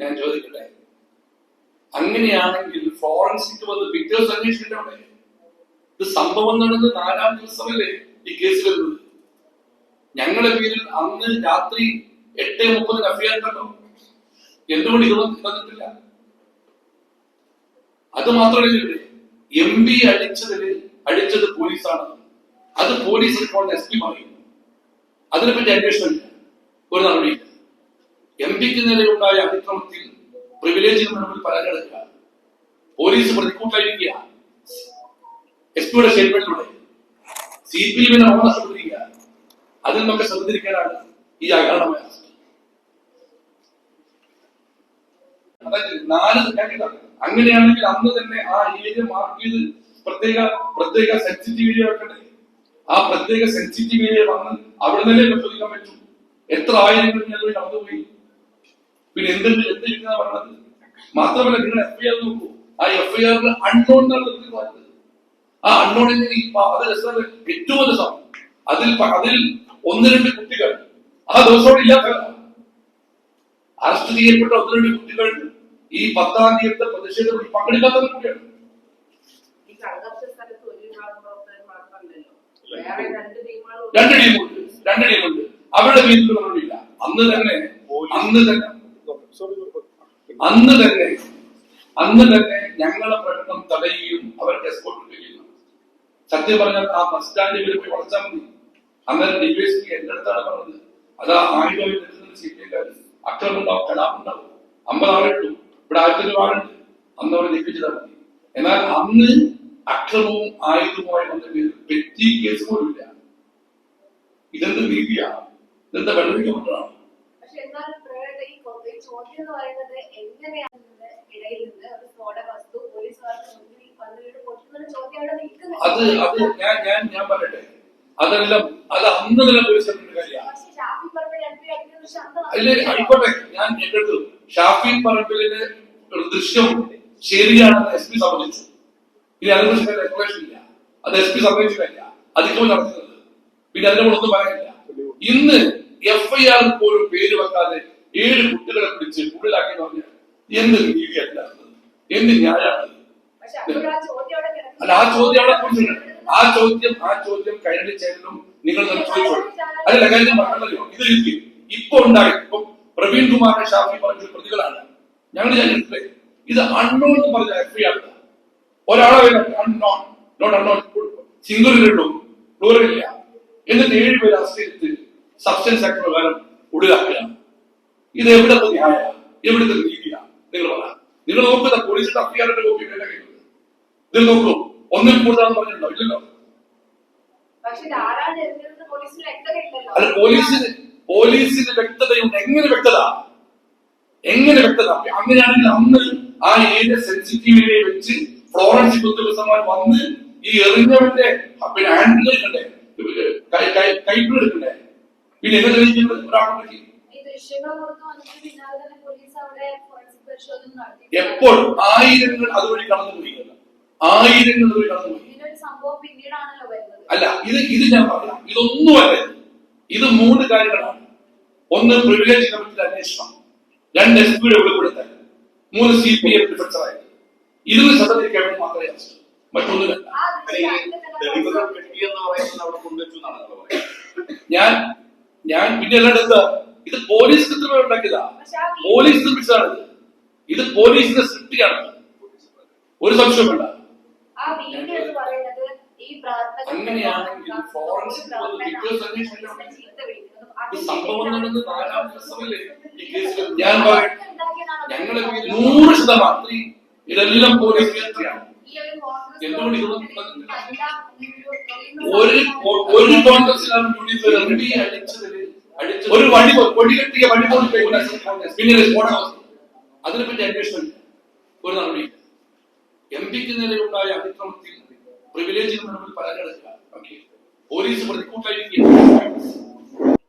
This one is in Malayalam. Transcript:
ഞാൻ ചോദിക്കട്ടെ? അങ്ങനെയാണെങ്കിൽ ഫോറൻസിക് വന്ന് പിക്ചേഴ്സ് അന്വേഷിക്കട്ടെ അവിടെ ഇത് സംഭവം നടന്ന് നാലാം ദിവസമല്ലേ ഈ കേസ് വരുന്നത്? ഞങ്ങളുടെ പേരിൽ അന്ന് രാത്രി എട്ട് മുപ്പതിന് അഫിയാർ കണ്ടോ? എന്തുകൊണ്ട് ഇതൊന്നും തന്നിട്ടില്ല അത് മാത്രമല്ല എം പി അടിച്ചതിൽ അടിച്ചത് പോലീസാണ് അത് പോലീസ് റിപ്പോർട്ട് എസ് പി പറയുന്നു. അതിനെപ്പറ്റി അന്വേഷണമില്ല ഒരു നടപടിയില്ല. എം പിക്ക് നേരെയുണ്ടായ അതിക്രമത്തിൽ പ്രിവിലേജിന് മുമ്പിൽ പോലീസ് പ്രതിക്കൂട്ടായിരിക്കുക. എസ് പിയുടെ സ്റ്റേറ്റ്മെന്റിലൂടെ സി പി എമ്മിനെ നഷ്ടപ്പെട്ടിരിക്കുക അതിൽ നിന്നൊക്കെ ഈ അകാരണമായ. അങ്ങനെയാണെങ്കിൽ അന്ന് തന്നെ ആ ഏരിയ മാർക്ക് ചെയ്ത് പ്രത്യേക പ്രത്യേക സെൻസിറ്റീവ് ഏരിയ വെക്കണ്ടേ ആ പ്രത്യേക സെൻസിറ്റീവ് ഏരിയ വന്ന് അവിടെ നിന്നല്ലേ പരിശോധിക്കാൻ പറ്റും? എത്ര ആയിരങ്ങൾ അവിടെ കടന്നുപോയി പിന്നെ എന്തുണ്ട് എന്തിരിക്കുന്ന പറഞ്ഞത്? മാത്രമല്ല നിങ്ങൾ എഫ്ഐആർ നോക്കൂ. ആ എഫ്ഐആറിൽ അൺനോൺ എന്നാണ് പറഞ്ഞത് ആ അൺനോണിൽ ഈ പാത അത് ഏറ്റവും രസം അതിൽ അതിൽ ഒന്ന് രണ്ട് കുട്ടികൾ. ആ ദിവസം ഇല്ലാത്ത അറസ്റ്റ് ചെയ്യപ്പെട്ട ഒന്ന് രണ്ട് കുട്ടികൾ ഈ പത്താം തീയതി പ്രതിഷേധത്തിൽ പങ്കെടുക്കാത്ത വേറെ രണ്ട് ടീമുണ്ട്. രണ്ട് ടീമുണ്ട്. അവരുടെ പേരിൽ അന്ന് തന്നെ അന്ന് തന്നെ അന്ന് തന്നെ അന്ന് തന്നെ ഞങ്ങളെ പ്രകടനം തടയുകയും അവർക്ക് എസ്കോർട്ട് ചെയ്യുന്നു സത്യം പറഞ്ഞാൽ ആ ബസ് സ്റ്റാൻഡിൽ പോയി വളച്ചാൽ മതി. അന്നേരം ഡിവൈഎസ്പി എന്റെ അടുത്താണ് പറഞ്ഞത്. അത് ആയുധം സി പി എക്കാർ അക്രമം ഉണ്ടാവും കലാപുണ്ടാവും അമ്പത് ഇവിടെ ആയിരത്തി ആളുണ്ട്. അന്ന് അവർ ലഭിച്ചതാ മതി. എന്നാൽ അന്ന് അക്രമവും ആയുധവുമായി വന്ന പെറ്റി കേസ് പോലും ഇല്ല ഇതെന്ത് നീതിയാണ് ഇതെന്താ വെള്ളരിക്കപ്പെട്ടതാണ് പക്ഷെ എന്നാൽ പ്രേരണ ഈ കൊ- ഈ ചോദ്യം എന്ന് പറയുന്നത് എങ്ങനെയാണ് ഇടയിൽ നിന്ന് ഒരു സ്ഫോടക വസ്തു പോലീസുകാർക്ക് മുന്നിൽ വന്ന് വീട് പൊട്ടുന്ന ചോദ്യം അവിടെ നിൽക്കുന്നത് അത് അത് ഞാൻ ഞാൻ ഞാൻ പറയട്ടെ? അതെല്ലാം അത് അന്ന് തന്നെ പോലീസ് ഷാഫി ആയിക്കോട്ടെ ഞാൻ പറമ്പിലിന് ഒരു ദൃശ്യം ശരിയാണെന്ന് എസ് പി സമ്മതിച്ചു. ഇനി അതിനെക്കുറിച്ച് ഡെക്ലറേഷൻ ഇല്ല. അത് എസ് പി സമ്മതിച്ചിട്ടില്ല. അതിക്രമം നടത്തുന്നത് പിന്നെ ഒന്നും പറയാനില്ല ഇന്ന് എഫ്ഐആർ പോലും പേര് വെക്കാതെ ഏഴ് കുട്ടികളെ പിടിച്ച് ഉള്ളിലാക്കി പറഞ്ഞു എന്ത് നീതിയല്ല എന്ത് ന്യായമാണ്? പക്ഷെ ആ ചോദ്യം അവിടെ കിടക്കുന്നു. അല്ല ആ ചോദ്യം അവിടെ കുറിച്ചിട്ടുണ്ട്. ആ ചോദ്യം ആ ചോദ്യം കഴിഞ്ഞ ചേട്ടനും നിങ്ങൾ ചോദിച്ചോളൂ. അല്ല കാര്യം പറഞ്ഞല്ലോ ഇത് എനിക്ക് ഇപ്പൊ ഉണ്ടായി. ഇപ്പൊ പ്രവീൺ കുമാറിനെ ഷാഫി പറഞ്ഞ പ്രതികളാണ്. ഞങ്ങൾ ഞാൻ എടുത്തേ. ഇത് അൺനോൺ എന്ന് പറഞ്ഞ എഫ് ആർ ഒരാളെ അൺനോൺ നോട്ട് അൺനോൺ സിംഗിളിലുള്ളൂ പ്ലൂറലില്ല എന്നിട്ട് ഏഴ് പേര് ചെയ്തിട്ട് സബ്സ്റ്റൻസ് ആക്ട് പ്രകാരം ഒടുകാക്കുകയാണ് ഇത് എവിടെ ന്യായ എവിടുത്തെ നീതിയാണ് നിങ്ങൾ പറ. നിങ്ങൾ നോക്കുന്ന പോലീസിന്റെ അഫിയാറിന്റെ കോപ്പി എന്റെ കയ്യിലുണ്ട്. ഇതിൽ നോക്കൂ. ഒന്നിൽ കൂടുതലാണെന്ന് പറഞ്ഞിട്ടുണ്ടോ? ഇല്ലല്ലോ. അല്ല പോലീസിന് പോലീസിന് വ്യക്തതയുണ്ട്. എങ്ങനെ വ്യക്തത? എങ്ങനെ വ്യക്തത? അങ്ങനെയാണെങ്കിൽ അന്ന് ആ ഏരിയ സെൻസിറ്റീവിനെ വെച്ച് ഫ്ലോറൻസിക് ഉദ്യോഗസ്ഥന്മാർ വന്ന് ഈ എറിഞ്ഞവന്റെ പിന്നെ ഹാൻഡിൽ എടുക്കണ്ടേ കൈപ്പിൾ എടുക്കണ്ടേ? പിന്നെ എങ്ങനെ തെളിയിക്കുന്നത് ഒരാളെ എപ്പോൾ ആയിരങ്ങൾ അതുവഴി കടന്നുപോയില്ല ആയിരങ്ങൾ അതുവഴി വരുന്നത്. അല്ല ഇത് ഇത് ഞാൻ പറയാം. ഇതൊന്നുമല്ല ഇത്. ഇത് മൂന്ന് കാര്യങ്ങളാണ്. ഒന്ന് പ്രിവിലേജ് കമ്മിറ്റിയുടെ അന്വേഷണം. രണ്ട് എസ് പിയുടെ വെളിപ്പെടുത്തൽ മൂന്ന് സി പി എം ഡിഫൻസറായത് ഇതിന് ശ്രദ്ധിക്കാൻ വേണ്ടി മാത്രമേ മറ്റൊന്നുമില്ല ഞാൻ ഞാൻ പിന്നെ എല്ലാം എന്താ? ഇത് പോലീസ് കൃത്രിമം ഉണ്ടാക്കിയതാ പോലീസ് നിർമ്മിച്ചതാണ്. ഇത്. പോലീസിന്റെ സൃഷ്ടിയാണ്. ഒരു സംശയം വേണ്ട. ആ വീഡിയോ എന്ന് പറയുന്നത് ഈ പ്രവർത്തകർ അങ്ങനെയാണെങ്കിൽ ഫോറൻസിക്. ഈ സംഭവം നടന്ന് നാലാം ദിവസമല്ലേ ഈ കേസിൽ ഞാൻ നൂറ് ശതമാനം ഇതെല്ലാം പോലീസ് എന്തുകൊണ്ട് ഇതൊന്നും ഒരു ഒരു കോൺഗ്രസിലാണ് എം പി അടിച്ച ഒരു വണ്ടി പോ- വണ്ടി കെട്ടിയ വണ്ടി പോലും പിന്നെ സ്ഫോടനം അതിനെപ്പറ്റി അന്വേഷണം. ഒരു നടപടി എം പിക്ക് നേരെയുണ്ടായ അതിക്രമത്തിൽ പ്രിവിലേജിന് മുമ്പിൽ പരാതി എടുക്കുക ഓക്കെ പോലീസ് പ്രതിക്കൂട്ടായിരിക്കുക